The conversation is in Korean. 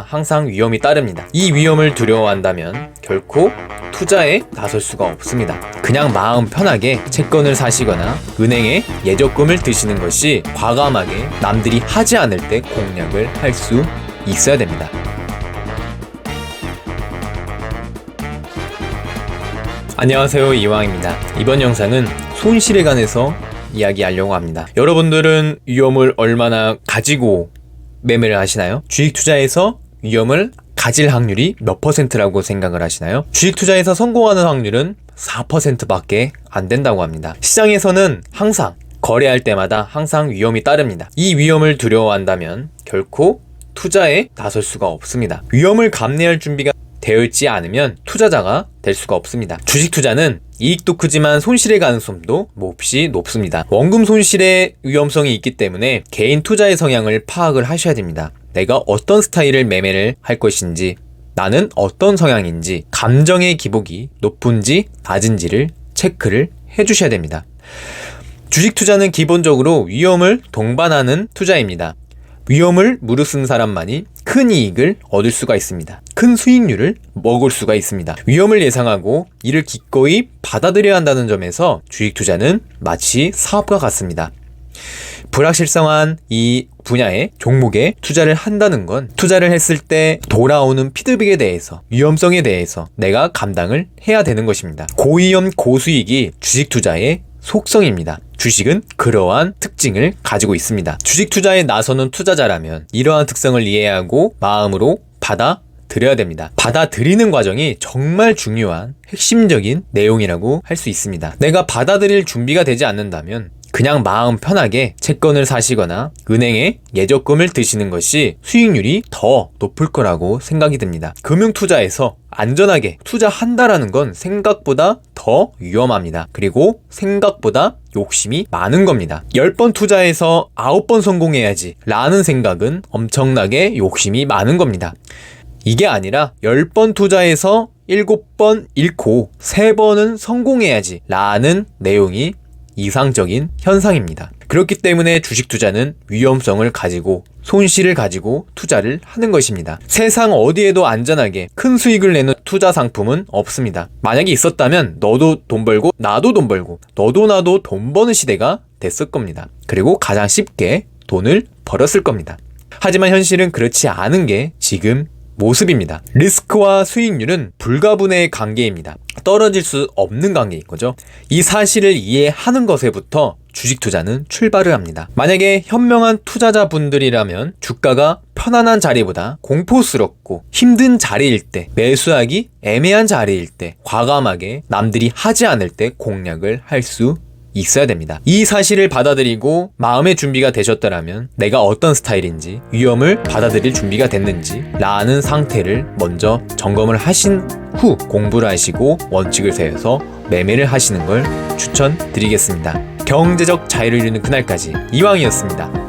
항상 위험이 따릅니다. 이 위험을 두려워한다면 결코 투자에 나설 수가 없습니다. 그냥 마음 편하게 채권을 사시거나 은행에 예적금을 드시는 것이 과감하게 남들이 하지 않을 때 공략을 할 수 있어야 됩니다. 안녕하세요 이왕입니다. 이번 영상은 손실에 관해서 이야기하려고 합니다. 여러분들은 위험을 얼마나 가지고 매매를 하시나요? 주식 투자에서 위험을 가질 확률이 몇 퍼센트라고 생각을 하시나요? 주식 투자에서 성공하는 확률은 4%밖에 안 된다고 합니다. 시장에서는 항상 거래할 때마다 항상 위험이 따릅니다. 이 위험을 두려워한다면 결코 투자에 나설 수가 없습니다. 위험을 감내할 준비가 되어 있지 않으면 투자자가 될 수가 없습니다. 주식 투자는 이익도 크지만 손실의 가능성도 몹시 높습니다. 원금 손실의 위험성이 있기 때문에 개인 투자의 성향을 파악을 하셔야 됩니다. 내가 어떤 스타일을 매매를 할 것인지, 나는 어떤 성향인지, 감정의 기복이 높은지 낮은지를 체크를 해주셔야 됩니다. 주식 투자는 기본적으로 위험을 동반하는 투자입니다. 위험을 무릅쓴 사람만이 큰 이익을 얻을 수가 있습니다. 큰 수익률을 먹을 수가 있습니다. 위험을 예상하고 이를 기꺼이 받아들여야 한다는 점에서 주식 투자는 마치 사업과 같습니다. 불확실성한 이 분야의 종목에 투자를 한다는 건 투자를 했을 때 돌아오는 피드백에 대해서 위험성에 대해서 내가 감당을 해야 되는 것입니다. 고위험 고수익이 주식 투자의 속성입니다. 주식은 그러한 특징을 가지고 있습니다. 주식 투자에 나서는 투자자라면 이러한 특성을 이해하고 마음으로 받아 들여야 됩니다. 받아들이는 과정이 정말 중요한 핵심적인 내용이라고 할 수 있습니다. 내가 받아들일 준비가 되지 않는다면 그냥 마음 편하게 채권을 사시거나 은행에 예적금을 드시는 것이 수익률이 더 높을 거라고 생각이 듭니다. 금융 투자에서 안전하게 투자한다라는 건 생각보다 더 위험합니다. 그리고 생각보다 욕심이 많은 겁니다. 10번 투자해서 9번 성공해야지 라는 생각은 엄청나게 욕심이 많은 겁니다. 이게 아니라 10번 투자해서 7번 잃고 3번은 성공해야지 라는 내용이 이상적인 현상입니다. 그렇기 때문에 주식 투자는 위험성을 가지고 손실을 가지고 투자를 하는 것입니다. 세상 어디에도 안전하게 큰 수익을 내는 투자 상품은 없습니다. 만약에 있었다면 너도 돈 벌고 나도 돈 벌고 너도 나도 돈 버는 시대가 됐을 겁니다. 그리고 가장 쉽게 돈을 벌었을 겁니다. 하지만 현실은 그렇지 않은 게 지금 모습입니다. 리스크와 수익률은 불가분의 관계입니다. 떨어질 수 없는 관계인 거죠. 이 사실을 이해하는 것에부터 주식 투자는 출발을 합니다. 만약에 현명한 투자자분들이라면 주가가 편안한 자리보다 공포스럽고 힘든 자리일 때, 매수하기 애매한 자리일 때, 과감하게 남들이 하지 않을 때 공략을 할 수 있어야 됩니다. 이 사실을 받아들이고 마음의 준비가 되셨더라면 내가 어떤 스타일인지 위험을 받아들일 준비가 됐는지 라는 상태를 먼저 점검을 하신 후 공부를 하시고 원칙을 세워서 매매를 하시는 걸 추천드리겠습니다. 경제적 자유를 이루는 그날까지 이왕이었습니다.